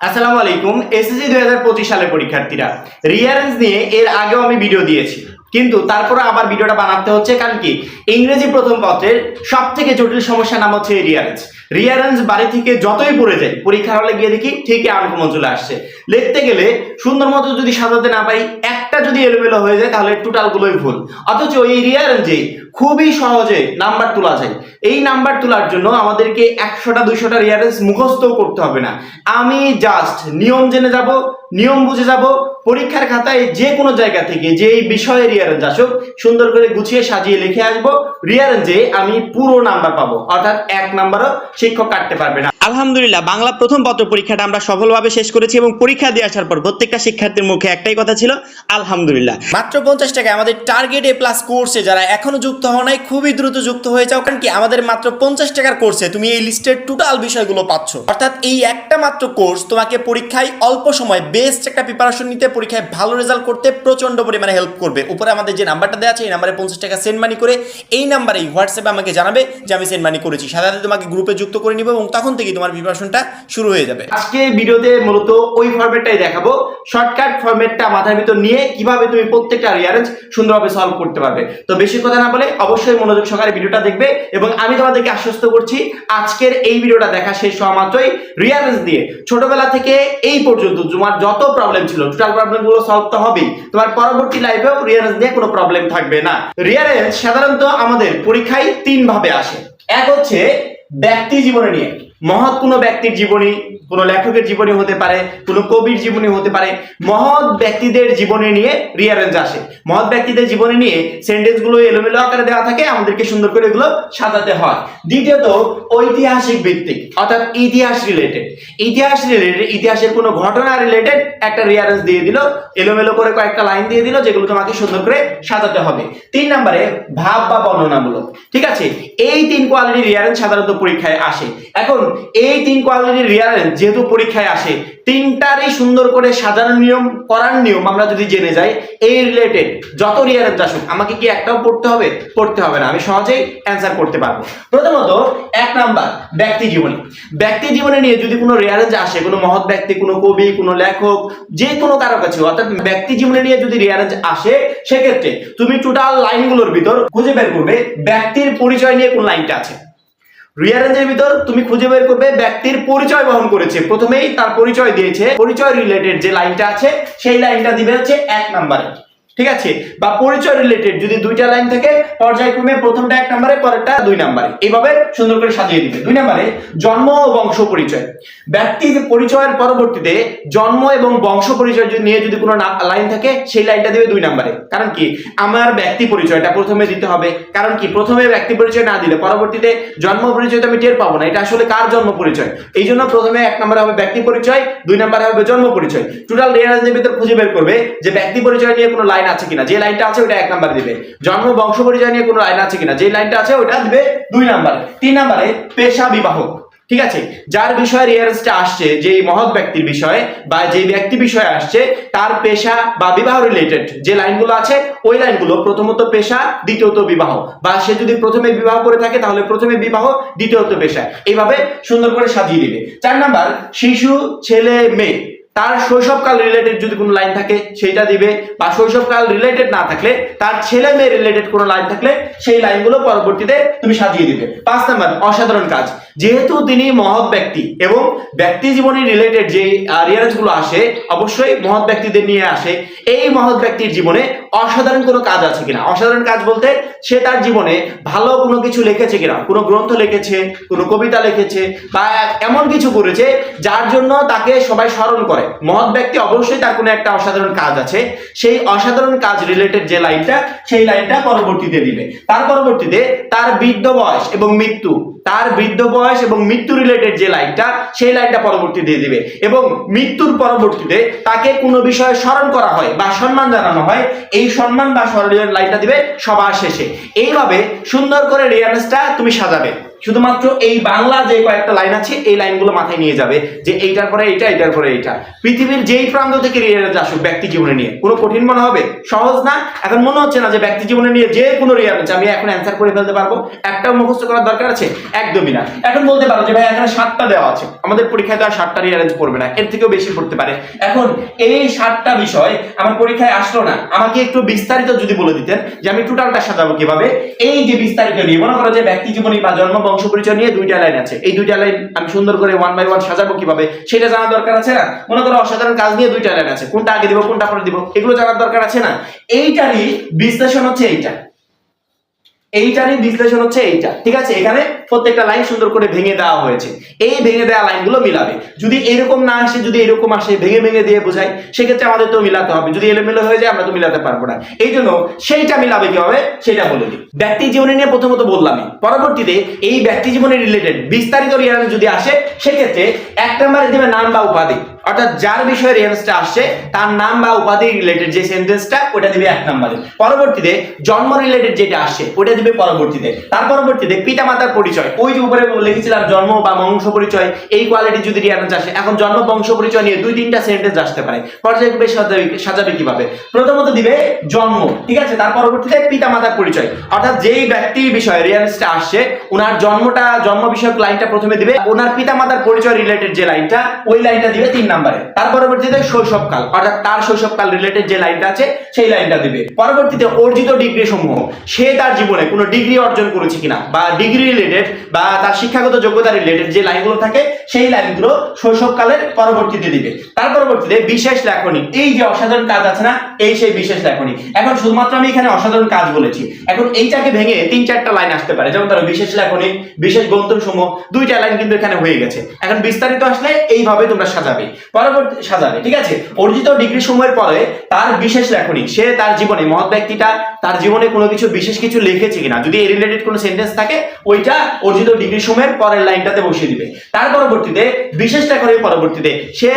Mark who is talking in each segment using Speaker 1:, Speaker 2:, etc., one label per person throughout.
Speaker 1: আসসালামু আলাইকুম এসএসসি দুই হাজার পঁচিশ সালের পরীক্ষার্থীরা। রিয়ারেন্স নিয়ে এর আগেও আমি ভিডিও দিয়েছি। কিন্তু তারপরে আবার ভিডিওটা বানাতে হচ্ছে, কারণ কি? ইংরেজি প্রথম পত্রের সব থেকে জটিল সমস্যার নাম হচ্ছে রিয়ারেন্স রিয়ারেন্স বাড়ি থেকে যতই পড়ে যায় পরীক্ষার হলে গিয়ে দেখি ঠিকই আনকমন চলে আসছে। লিখতে গেলে সুন্দর মতো যদি সাজাতে না পারি, একটা যদি এলোমেলো হয়ে যায়, তাহলে টোটাল গুলোই ভুল। অথচ এই রিয়ারেন্সে খুবই সহজে নাম্বার তোলা যায়। এই নাম্বার তোলার জন্য আমাদেরকে একশোটা, দুইশোটা রিয়ারেন্স মুখস্থও করতে হবে না। আমি জাস্ট নিয়ম জেনে যাব, নিয়ম বুঝে যাব পরীক্ষার খাতায় যে কোনো জায়গা থেকে যে এই বিষয়ে রিয়ারেঞ্জ আসুক সুন্দর করে গুছিয়ে সাজিয়ে লিখে আসব। রিয়ারেঞ্জে আমি পুরো নাম্বার পাবো অর্থাৎ এক নাম্বারও শিক্ষক কাটতে পারবে না। আলহামদুলিল্লাহ বাংলা প্রথম পত্র পরীক্ষাটা আমরা সফলভাবে শেষ করেছি এবং পরীক্ষা দিয়ে আসার পর প্রত্যেকটা শিক্ষার্থীর মুখে একটাই কথা ছিল আলহামদুলিল্লাহ। মাত্র পঞ্চাশ টাকায় আমাদের টার্গেট এ প্লাস কোর্সে যারা এখনও যুক্ত হও নাই খুবই দ্রুত যুক্ত হয়ে যাও কারণ কি আমাদের মাত্র পঞ্চাশ টাকার কোর্সে তুমি এই লিস্টের টোটাল বিষয়গুলো পাচ্ছ। অর্থাৎ এই একটা মাত্র কোর্স তোমাকে পরীক্ষায় অল্প সময় বেস্ট একটা প্রিপারেশন নিতে পরীক্ষায় ভালো রেজাল্ট করতে প্রচণ্ড পরিমাণে হেল্প করবে। উপরে আমাদের যে নাম্বারটা দেওয়া আছে, এই নাম্বারে পঞ্চাশ টাকা সেন্ড মানি করে এই নাম্বারে হোয়াটসঅ্যাপে আমাকে জানাবে যে আমি সেন্ড মানি করেছি। সাথে তোমাকে গ্রুপে যুক্ত করে নিব এবং তখন থেকেই তোমার প্রিপারেশনটা শুরু হয়ে যাবে। আজকে ভিডিওতে মূলত ওই ফরম্যাটটাই দেখাবো। শর্টকাট ফরম্যাটটা মাথার ভিতর নিয়ে কীভাবে তুমি প্রত্যেকটা রিয়ারেঞ্জ সুন্দরভাবে সলভ করতে পারবে। তো বেশি কথা না বলে অবশ্যই মনোযোগ সহকারে ভিডিওটা দেখবে এবং আমি তোমাদেরকে আশ্বস্ত করছি, আজকের এই ভিডিওটা দেখা শেষ হওয়া মাত্রই রিয়ারেঞ্জ দিয়ে ছোটবেলা থেকে এই পর্যন্ত তোমার যত প্রবলেম ছিল টোটাল প্রবলেমগুলো সলভ তো হবেই। তোমার পরবর্তী লাইফেও রিয়ারেঞ্জ নিয়ে কোনো প্রবলেম থাকবে না। রিয়ারেন্স সাধারণত আমাদের পরীক্ষায় তিন ভাবে আসে। এক হচ্ছে ব্যক্তি জীবনে নিয়ে। মহৎ কোনো ব্যক্তির জীবনী কোনো লেখকের জীবনী হতে পারে, কোনো কবির জীবনী হতে পারে, মহৎ ব্যক্তিদের জীবনী নিয়ে রিয়ারেঞ্জ আসে। মহৎ ব্যক্তিদের জীবনী নিয়ে সেন্টেন্সগুলো এলোমেলো আকারে দেওয়া থাকে, আমাদেরকে সুন্দর করে এগুলো সাজাতে হয়। দ্বিতীয়ত, ঐতিহাসিক ভিত্তিক, অর্থাৎ ইতিহাস রিলেটেড ইতিহাস রিলেটেড ইতিহাসের কোনো ঘটনা রিলেটেড একটা রিয়ারেঞ্জ দিয়ে দিল, এলোমেলো করে কয়েকটা লাইন দিয়ে দিল, যেগুলো তোমাকে সুন্দর করে সাজাতে হবে। তিন নম্বরে, ভাব বা বর্ণনামূলক। ঠিক আছে? এই তিন কোয়ালিটির রিয়ারেঞ্জ সাধারণত পরীক্ষায় আসে। এখন এই তিন কোয়ালিটির রিয়ারেঞ্জ যেহেতু পরীক্ষায় আসে, তিনটারই সুন্দর করে সাজানো নিয়ম, করার নিয়ম আমরা যদি জেনে যাই, এই রিলেটেড যত রিয়ারেঞ্জ আসুক, আমাকে কি একটাও পড়তে হবে? পড়তে হবে না, আমি সহজেই অ্যান্সার করতে পারব। প্রথমত, এক নাম্বার, ব্যক্তি জীবনী। ব্যক্তি জীবনে নিয়ে যদি কোনো রিয়ারেঞ্জ আসে, কোনো মহৎ ব্যক্তি, কোনো কবি, কোনো লেখক, যে কোনো কারও কাছে, অর্থাৎ ব্যক্তি জীবনে নিয়ে যদি রিয়ারেঞ্জ আসে, সেক্ষেত্রে তুমি টোটাল লাইনগুলোর ভিতর খুঁজে বের করবে ব্যক্তির পরিচয় নিয়ে কোন লাইনটা আছে। রিয়ারেঞ্জের ভিতর তুমি খুঁজে বের করবে ব্যক্তির পরিচয় বহন করেছে। প্রথমেই তার পরিচয় দিয়েছে। পরিচয় রিলেটেড যে লাইনটা আছে, সেই লাইনটা দিবে হচ্ছে এক নম্বরে। ঠিক আছে? বা পরিচয় রিলেটেড যদি দুইটা লাইন থাকে, পর্যায়ক্রমে প্রথমটা এক নম্বরে, পরেরটা দুই নম্বরে। এইভাবে সুন্দর করে সাজিয়ে দিবে। দুই নম্বরে, জন্ম ও বংশ পরিচয়। ব্যক্তি পরিচয়ের পরবর্তীতে জন্ম এবং বংশ পরিচয় যদি নিয়ে যদি কোনো লাইন থাকে, সেই লাইনটা দিবে দুই নম্বরে। কারণ কি? আমার ব্যক্তি পরিচয়টা প্রথমে দিতে হবে। কারণ কি? প্রথমে ব্যক্তি পরিচয় না দিলে পরবর্তীতে জন্ম পরিচয় তো আমি টের পাবো না। এটা আসলে কার জন্ম পরিচয়? এই জন্য প্রথমে এক নম্বরে হবে ব্যক্তি পরিচয়, দুই নম্বরে হবে জন্ম পরিচয়। টোটাল রিয়ারেঞ্জের ভিতর খুঁজে বের করবে যে ব্যক্তি পরিচয় নিয়ে কোনো লাইন আছে কিনা? যে লাইনটা আছে ওটা এক নাম্বার দিবে। জন্ম, বংশ, পরিচয় নিয়ে কোনো লাইন আছে কিনা? যে লাইনটা আছে ওটা দিবে দুই নাম্বারে। তিন নাম্বারে পেশা বিবাহ ঠিক আছে? যার বিষয়ে রিয়ারেন্সটা আসছে যে মহৎ ব্যক্তির বিষয়ে বা যে ব্যক্তি বিষয়ে আসছে, তার পেশা বা বিবাহ রিলেটেড যে লাইনগুলো আছে, ওই লাইনগুলো প্রথমত পেশা, দ্বিতীয়ত বিবাহ। বা সে যদি প্রথমে বিবাহ করে থাকে, তাহলে প্রথমে বিবাহ, দ্বিতীয়ত পেশা। এইভাবে সুন্দর করে সাজিয়ে দিবে। চার নাম্বার, শিশু, ছেলে, মেয়ে। তার শৈশবকাল রিলেটেড যদি কোনো লাইন থাকে, সেইটা দিবে। বা শৈশবকাল রিলেটেড না থাকলে, তার ছেলে মেয়ে রিলেটেড কোনো লাইন থাকলে, সেই লাইনগুলো পরবর্তীতে তুমি সাজিয়ে দিবে। পাঁচ নাম্বার, অসাধারণ কাজ। যেহেতু তিনি মহৎ ব্যক্তি এবং ব্যক্তি জীবনে রিলেটেড যে রিয়ারেন্সগুলো আসে, অবশ্যই মহৎ ব্যক্তিদের নিয়ে আসে। এই মহৎ ব্যক্তির জীবনে অসাধারণ কোনো কাজ আছে কিনা? অসাধারণ কাজ বলতে সে তার জীবনে ভালো কোনো কিছু লিখেছে কিনা? কোনো গ্রন্থ লিখেছে, কোনো কবিতা লিখেছে, বা এমন কিছু করেছে যার জন্য তাকে সবাই স্মরণ করে। মহৎ ব্যক্তি অবশ্যই তার কোনো একটা অসাধারণ কাজ আছে। সেই অসাধারণ কাজ রিলেটেড যে লাইনটা সেই লাইনটা পরবর্তীতে দিবে। তার পরবর্তীতে তার বৃদ্ধ বয়স এবং মৃত্যু তার বৃদ্ধ বয়স এবং মৃত্যু রিলেটেড যে লাইনটা সেই লাইনটা পরবর্তী দিয়ে দিবে। এবং মৃত্যুর পরবর্তীতে তাকে কোনো বিষয়ে স্মরণ করা হয় বা সম্মান জানানো হয়, এই সম্মান বা স্মরণীয় লাইনটা দিবে সবার শেষে। এইভাবে সুন্দর করে রিয়ারেন্সটা তুমি সাজাবে। শুধুমাত্র এই বাংলা যে কয়েকটা লাইন আছে, এই লাইনগুলো মাথায় নিয়ে যাবে যে এইটার পরে এইটা, এইটার পরে এইটা। পৃথিবীর যেই প্রান্ত থেকে রিয়ারেন্স আসুক ব্যক্তি জীবনে নিয়ে, কোনো কঠিন মনে হবে? সহজ না? এখন মনে হচ্ছে না যে ব্যক্তি জীবনে নিয়ে যে কোনো রিয়ারেন্স আমি এখন অ্যান্সার করে ফেলতে পারব। একটাও মুখস্থ করার দরকার আছে? একদমই না। এখন বলতে পারো যে ভাই, এখানে সাতটা দেওয়া আছে। আমাদের পরীক্ষায় তো আর সাতটা রিয়ারেন্স পড়বে না, এর থেকেও বেশি পড়তে পারে। এখন এই সাতটা বিষয় আমার পরীক্ষায় আসলো না। আমাকে একটু বিস্তারিত যদি বলে দিতেন যে আমি টোটালটা সাজাবো কীভাবে। এই যে বিস্তারিত নিয়ে, মনে করো যে ব্যক্তি জীবনী বা জন্ম, বংশ পরিচয় নিয়ে দুইটা লাইন আছে। এই দুইটা লাইন আমি সুন্দর করে ওয়ান বাই ওয়ান সাজাবো কীভাবে, সেটা জানার দরকার আছে না? মনে করো অসাধারণ কাজ নিয়ে দুইটা লাইন আছে। কোনটা আগে দিব, কোনটা পরে দিব, এগুলো জানার দরকার আছে না? এইটারই বিশ্লেষণ হচ্ছে এইটা। এইটারই বিশ্লেষণ হচ্ছে এইটা। ঠিক আছে? এখানে প্রত্যেকটা লাইন সুন্দর করে ভেঙে দেওয়া হয়েছে। এই ভেঙে দেওয়া লাইনগুলো মিলাবে। যদি এরকম না আসে, যদি এরকম আসে, ভেঙে ভেঙে দিয়ে বোঝায়, সেক্ষেত্রে আমাদের তো মিলাতে হবে। যদি এলোমেলো হয়ে যায়, আমরা তো মিলাতে পারব না। এই জন্য সেইটা মিলাবে কীভাবে? সেটা বলে দিই। ব্যক্তি জীবনে নিয়ে প্রথমত বললামই পরবর্তীতে এই ব্যক্তি জীবনের রিলেটেড বিস্তারিত রিয়ারেন্স যদি আসে, সেক্ষেত্রে এক নম্বরে দেবে নাম বা উপাধি। অর্থাৎ যার বিষয়ে রিয়ারেন্সটা আসছে, তার নাম বা উপাধি রিলেটেড যে সেন্টেন্সটা ওটা দিবে এক নম্বরে পরবর্তীতে জন্ম রিলেটেড যেটা আসছে ওটা দিবে পরবর্তীতে। তার পরবর্তীতে পিতা মাতার পরিচয়। ওই যে উপরে লিখেছিলাম জন্ম বা বংশ পরিচয়, এই কোয়ালিটি যদি রিয়ারেন্স আসে এখন জন্ম বংশ পরিচয় নিয়ে দুই তিনটা সেন্টেন্স আসতে পারে। পর্যায়ক্রমে সাজাবে কীভাবে? প্রথমত দিবে জন্ম, ঠিক আছে? তার পরবর্তীতে পিতা মাতার পরিচয়। অর্থাৎ যেই ব্যক্তির বিষয়ে রিয়ারেন্সটা আসছে ওনার জন্মটা, জন্ম বিষয়ক লাইনটা প্রথমে দিবে ওনার পিতা মাতার পরিচয় রিলেটেড যে লাইনটা ওই লাইনটা দিবে তিন নাম্বারে। তার পরবর্তীতে শৈশবকাল, অর্থাৎ তার শৈশবকাল রিলেটেড যে লাইনটা আছে, সেই লাইনটা দিবে। পরবর্তীতে অর্জিত ডিগ্রি সমূহ, সে তার জীবনে কোনো ডিগ্রি অর্জন করেছে কিনা, বা ডিগ্রি রিলেটেড বা তার শিক্ষাগত যোগ্যতা রিলেটেড যে লাইনগুলো থাকে, সেই লাইনগুলো শৈশবকালের পরবর্তীতে দিবে। তার পরবর্তীতে বিশেষ লেখনী। এই যে অসাধারণ কাজ আছে না, এই সেই বিশেষ লেখনী। এখন শুধুমাত্র আমি এখানে অসাধারণ কাজ বলেছি। এখন এইটাকে ভেঙে তিন চারটা লাইন আসতে পারে। যেমন ধরো বিশেষ লেখনী, বিশেষ গ্রন্থন সমূহ দুইটা লাইন কিন্তু এখানে হয়ে গেছে। এখন বিস্তারিত আসলে এইভাবে তোমরা সাজাবে। পরবর্তী, সাজাবে, ঠিক আছে? অর্জিত ডিগ্রি সময়ের পরে তার বিশেষ লেখনী, সে তার জীবনে মহৎ ব্যক্তিটা, তার জীবনে কোনো কিছু, বিশেষ কিছু লিখেছে কিনা, যদি এই রিলেটেড কোনো সেন্টেন্স থাকে, ওইটা অর্জিত ডিগ্রি সময়ের পরের লাইনটাতে বসিয়ে দিবে। তার পরবর্তীতে, বিশেষ লেখনের পরবর্তীতে, সে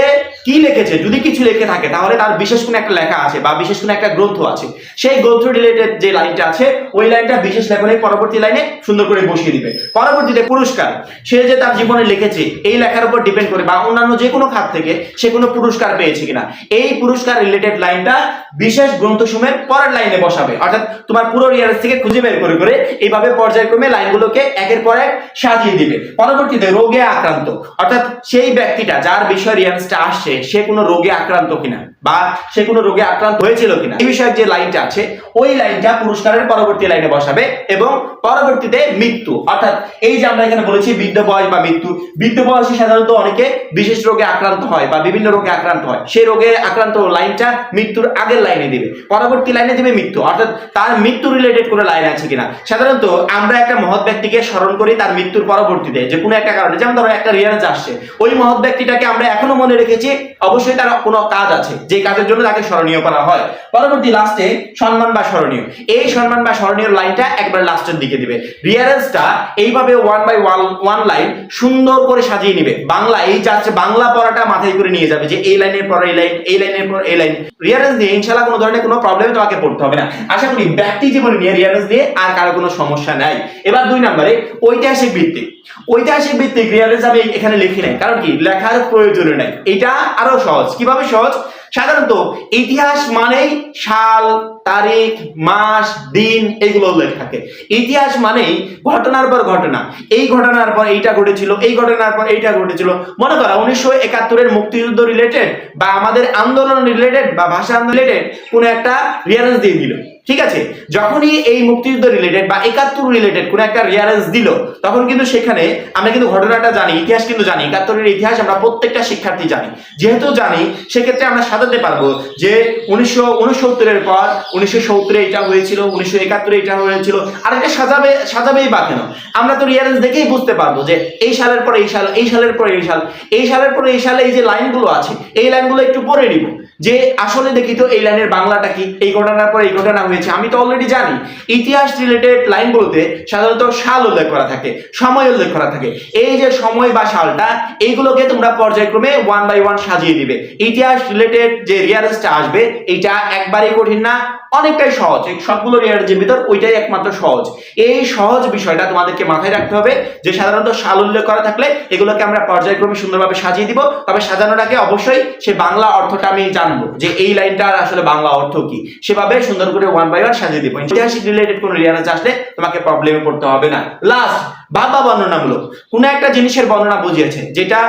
Speaker 1: কি লিখেছে? যদি কিছু লিখে থাকে, তাহলে তার বিশেষ কোনো একটা লেখা আছে বা বিশেষ কোনো একটা গ্রন্থ আছে। সেই গ্রন্থ রিলেটেড যে লাইনটা আছে, ওই লাইনটা বিশেষ লেখনের পরবর্তী লাইনে সুন্দর করে বসিয়ে দিবে। পরবর্তীতে পুরস্কার। সে যে তার জীবনে লিখেছে, এই লেখার উপর ডিপেন্ড করে বা অন্যান্য যে কোনো খাত থেকে সে কোনো পুরস্কার পেয়েছে কিনা। এই পুরস্কার রিলেটেড লাইনটা বিশেষ গ্রন্থসমূহের পরের লাইনে বসাবে। অর্থাৎ তোমার পুরো রিয়ারেন্স থেকে খুঁজে বের করে করে এইভাবে পর্যায়ক্রমে লাইনগুলোকে একের পর এক সাজিয়ে দিবে। পরবর্তীতে রোগে আক্রান্ত। অর্থাৎ সেই ব্যক্তিটা যার বিষয় রিয়ান্সটা আসছে, সে কোনো রোগে আক্রান্ত কিনা। বা সে কোনো রোগে আক্রান্ত হয়েছিল কিনা। এই বিষয়ে যে লাইনটা আছে, ওই লাইনটা পুরস্কারের পরবর্তী লাইনে বসাবে এবং পরবর্তীতে মৃত্যু। অর্থাৎ এই যে আমরা এখানে বলেছি বৃদ্ধ বয়স বা মৃত্যু, বৃদ্ধ বয়সে সাধারণত অনেকে বিশেষ রোগে আক্রান্ত হয় বা বিভিন্ন রোগে আক্রান্ত হয়। সেই রোগে আক্রান্ত লাইনটা মৃত্যুর আগের লাইনে দিবে। পরবর্তী লাইনে দিবে মৃত্যু। অর্থাৎ তার মৃত্যু রিলেটেড কোনো লাইন আছে কিনা। সাধারণত আমরা একটা মহৎ ব্যক্তিকে স্মরণ করি তার মৃত্যুর পরবর্তীতে যে কোনো একটা কারণে। যেমন ধরো একটা রিয়ারেন্স আসছে। ওই মহৎ ব্যক্তিটাকে আমরা এখনও মনে রেখেছি, অবশ্যই তার কোনো কাজ আছে। যে কাজের জন্য তাকে স্মরণীয় করা হয়। পরবর্তী লাস্টে সম্মান বা স্মরণীয়। এই সম্মান বা স্মরণীয় লাইনটা একবার লাস্টের দিকে দিবে। রিয়ারেন্সটা এইভাবে one by one one line সুন্দর করে সাজিয়ে নিবে। বাংলা, এই যাচ্ছে বাংলা পড়াটা মাথায় করে নিয়ে যাবে যে এই লাইনের পর এই লাইন এই লাইনের পর এই লাইন রিয়ারেন্স দিয়ে ইনশাল্লাহ কোনো ধরনের কোনো প্রবলেম তোমাকে পড়তে হবে না। আশা করি ব্যক্তি জীবনে নিয়ে রিয়ারেন্স দিয়ে আর কারও কোনো সমস্যা নাই। এবার দুই নম্বরে ঐতিহাসিক ভিত্তিক। ঐতিহাসিক ভিত্তিক রিয়ারেন্স আমি এখানে লিখি নাই। কারণ কি? লেখার প্রয়োজন নাই। এটা আরও সহজ। কীভাবে সহজ? সাধারণত ইতিহাস মানেই সাল, তারিখ, মাস, দিন এগুলো উল্লেখ থাকে। ইতিহাস মানেই ঘটনার পর ঘটনা। এই ঘটনার পর এইটা ঘটেছিল, এই ঘটনার পর এইটা ঘটেছিল। মনে করো, উনিশশো একাত্তরের মুক্তিযুদ্ধ রিলেটেড বা আমাদের আন্দোলন রিলেটেড বা ভাষা রিলেটেড কোনো একটা রিয়ারেন্স দিয়ে দিল। ঠিক আছে? যখনই এই মুক্তিযুদ্ধ রিলেটেড বা একাত্তর রিলেটেড কোনো একটা রিয়ারেন্স দিল, তখন কিন্তু সেখানে আমরা কিন্তু ঘটনাটা জানি, ইতিহাস কিন্তু জানি, একাত্তরের ইতিহাস আমরা প্রত্যেকটা শিক্ষার্থী জানি। যেহেতু জানি, সেক্ষেত্রে আমরা সাজাতে পারব যে উনিশশো উনসত্তরের পর উনিশশো সত্তরে এটা হয়েছিল, উনিশশো একাত্তরে এটা হয়েছিল, আর এটা সাজাবে, সাজাবেই বা কেন? আমরা তো রিয়ারেন্স দেখেই বুঝতে পারব যে এই সালের পরে এই সাল, এই সালের পরে এই সাল, এই সালের পরে এই সালে এই যে লাইনগুলো আছে, এই লাইনগুলো একটু পরে নিব। যে আসলে দেখি তো এই লাইনের বাংলাটা কি? এই ঘটনার পর এই ঘটনা হয়েছে। আমি তো অলরেডি জানি। ইতিহাস রিলেটেড লাইনগুলোতে সাধারণত সাল উল্লেখ করা থাকে, সময় উল্লেখ করা থাকে। এই যে সময় বা সালটা, এইগুলোকে তোমরা পর্যায়ক্রমে ওয়ান বাই ওয়ান সাজিয়ে দিবে। ইতিহাস রিলেটেড যে রিয়ারেন্সটা আসবে এটা একবারেই কঠিন না, অনেকটাই সহজ। এই সবগুলো রিয়ারেন্সের ভিতর ওইটাই একমাত্র সহজ। এই সহজ বিষয়টা তোমাদেরকে মাথায় রাখতে হবে যে সাধারণত সাল উল্লেখ করা থাকলে এগুলোকে আমরা পর্যায়ক্রমে সুন্দরভাবে সাজিয়ে দিব। তবে সাজানোর আগে অবশ্যই সে বাংলা অর্থটা আমি জানব যে এই লাইনটার আসলে বাংলা অর্থ কি? সেভাবে সুন্দর করে ওয়ান বাই ওয়ান সাজিয়ে দিব। ঐতিহাসিক রিলেটেড কোনো রিয়ারেন্স আসলে তোমাকে প্রবলেমে পড়তে হবে না। লাস্ট বাবা বর্ণনামূলক। কোন একটা জিনিসের বর্ণনা বুঝিয়েছে, যেটা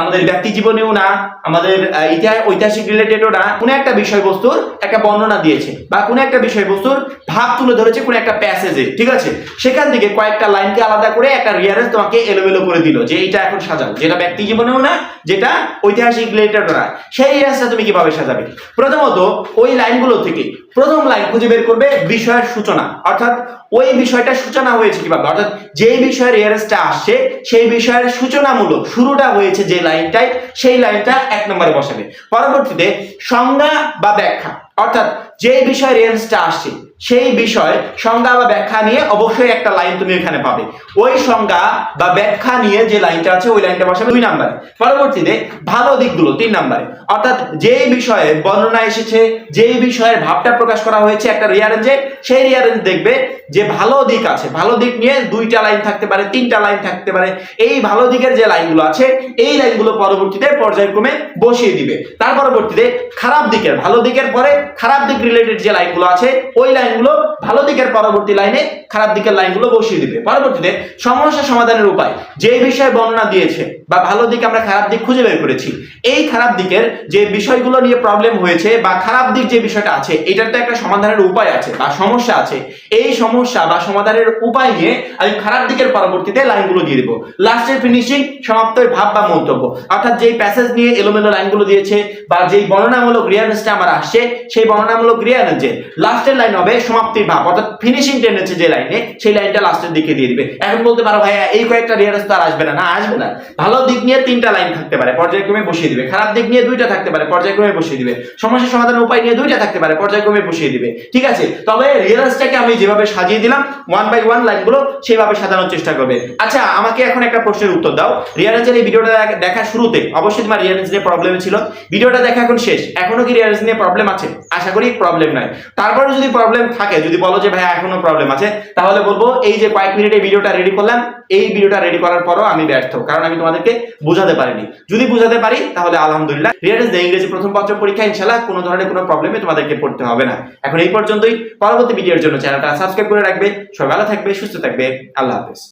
Speaker 1: আমাদের ব্যক্তি জীবনেও না, আমাদের ইতিহাস, ঐতিহাসিক রিলেটেডও না, কোন একটা বিষয়বস্তুর একটা বর্ণনা দিয়েছে, বা কোন একটা বিষয়বস্তুর ভাব তুলে ধরেছে কোন একটা প্যাসেজে ঠিক আছে? সেখান থেকে কয়েকটা লাইনকে আলাদা করে একটা রিয়ারেন্স তোমাকে এলোমেলো করে দিল যে এটা এখন সাজাও। যেটা ব্যক্তি জীবনেও না, যেটা ঐতিহাসিক রিলেটেডও না। সেই রিয়ারেন্সটা তুমি কীভাবে সাজাবে? প্রথমত, ওই লাইনগুলো থেকে প্রথম লাইন খুঁজে বের করবে বিষয়ের সূচনা। অর্থাৎ ওই বিষয়টা সূচনা হয়েছে কীভাবে? অর্থাৎ যে বিষয়ের রিয়ারেন্সটা আসছে, সেই বিষয়ের সূচনামূলক শুরুটা হয়েছে যে লাইনটাই সেই লাইনটা এক নম্বরে বসাবে। পরবর্তীতে সংজ্ঞা বা ব্যাখ্যা। অর্থাৎ যে বিষয়ের রিয়ারেন্সটা আসছে সেই বিষয় সংজ্ঞা বা ব্যাখ্যা নিয়ে অবশ্যই একটা লাইন তুমি এখানে পাবে। ওই সংজ্ঞা বা ব্যাখ্যা নিয়ে যে লাইনটা আছে, ওই লাইনটা বসাবে দুই নাম্বারে পরবর্তীতে ভালো দিকগুলো তিন নাম্বারে অর্থাৎ যেই বিষয়ে বর্ণনা এসেছে, যেই বিষয়ের ভাবটা প্রকাশ করা হয়েছে একটা রিয়ারেঞ্জে সেই রিয়ারেঞ্জ দেখবে যে ভালো দিক আছে। ভালো দিক নিয়ে দুইটা লাইন থাকতে পারে, তিনটা লাইন থাকতে পারে। এই ভালো দিকের যে লাইনগুলো আছে, এই লাইনগুলো পরবর্তীতে পর্যায়ক্রমে বসিয়ে দিবে। তার পরবর্তীতে খারাপ দিকের, ভালো দিকের পরে খারাপ দিক রিলেটেড যে লাইনগুলো আছে, ওই লাইনগুলো ভালো দিকের পরবর্তী লাইনে খারাপ দিকের লাইনগুলো বসিয়ে দিবে। পরবর্তীতে সমস্যা সমাধানের উপায়, যে বিষয়ে বর্ণনা দিয়েছে বা ভালো দিক আমরা খারাপ দিক খুঁজে বের করেছি, এই খারাপ দিকের যে বিষয়গুলো নিয়ে প্রবলেম হয়েছে বা খারাপ দিক যে বিষয়টা আছে, এটার তো একটা সমাধানের উপায় আছে বা সমস্যা আছে। এই সমস্যা বা সমাধানের উপায় নিয়ে আমি খারাপ দিকের পরবর্তীতে লাইনগুলো দিয়ে দেবো। লাস্টের ফিনিশিং সমাপ্তের ভাব বা মন্তব্য। অর্থাৎ যেই প্যাসেজ নিয়ে এলোমেলো লাইনগুলো দিয়েছে বা যেই বর্ণনামূলক রিয়ারেন্সটা আমার আসছে, সেই বর্ণনামূলক রিয়ারেন্সে লাস্টের লাইন হবে সমাপ্তির ভাব, অর্থাৎ ফিনিশিং টেনেছে যে লাইনে সেই লাইনটা লাস্টের দিকে দিয়ে দিবে। এখন বলতে পারো, ভাইয়া, এই কয়েকটা রিয়ারেন্স আর আসবে না। না, আসবে না। ভালো দিক নিয়ে তিনটা লাইন থাকতে পারে, পর্যায়ক্রমে বসিয়ে দিবে। খারাপ দিক নিয়ে দুইটা থাকতে পারে, পর্যায়ক্রমে বসিয়ে দিবে। সমস্যা সমাধানের উপায় নিয়ে দুইটা থাকতে পারে, পর্যায়ক্রমে বসিয়ে দিবে। ঠিক আছে? তবে রিয়ারেন্সটাকে আমি যেভাবে সাজিয়ে দিলাম ওয়ান বাই ওয়ান লাইনগুলো সেভাবে সাজানোর চেষ্টা করবে। আচ্ছা আমাকে এখন একটা প্রশ্নের উত্তর দাও। রিয়ারেন্সের এই ভিডিওটা দেখা শুরুতে, অবশ্যই তোমার রিয়ারেন্স নিয়ে প্রবলেম ছিল ভিডিওটা দেখা এখন শেষ। এখনও কি রিয়ারেন্স নিয়ে প্রবলেম আছে? আশা করি প্রবলেম নাই। তারপরে যদি প্রবলেম থাকে, যদি বলো যে ভাই এখনও প্রবলেম আছে, তাহলে বলব এই যে কয়েক মিনিটে ভিডিওটা রেডি করলাম, এই ভিডিওটা রেডি করার পরও আমি ব্যর্থ, কারণ আমি তোমাদেরকে বোঝাতে পারিনি। যদি বোঝাতে পারি, তাহলে আলহামদুলিল্লাহ। রিয়ারেন্স দিয়ে ইংরেজি প্রথম পত্র পরীক্ষা ইনশাল্লাহ কোনো ধরনের কোনো প্রবলেমে তোমাদেরকে পড়তে হবে না। এখন এই পর্যন্তই। পরবর্তী ভিডিওর জন্য চ্যানেলটা সাবস্ক্রাইব করে রাখবে। সবাই ভালো থাকবে, সুস্থ থাকবে। আল্লাহ হাফেজ।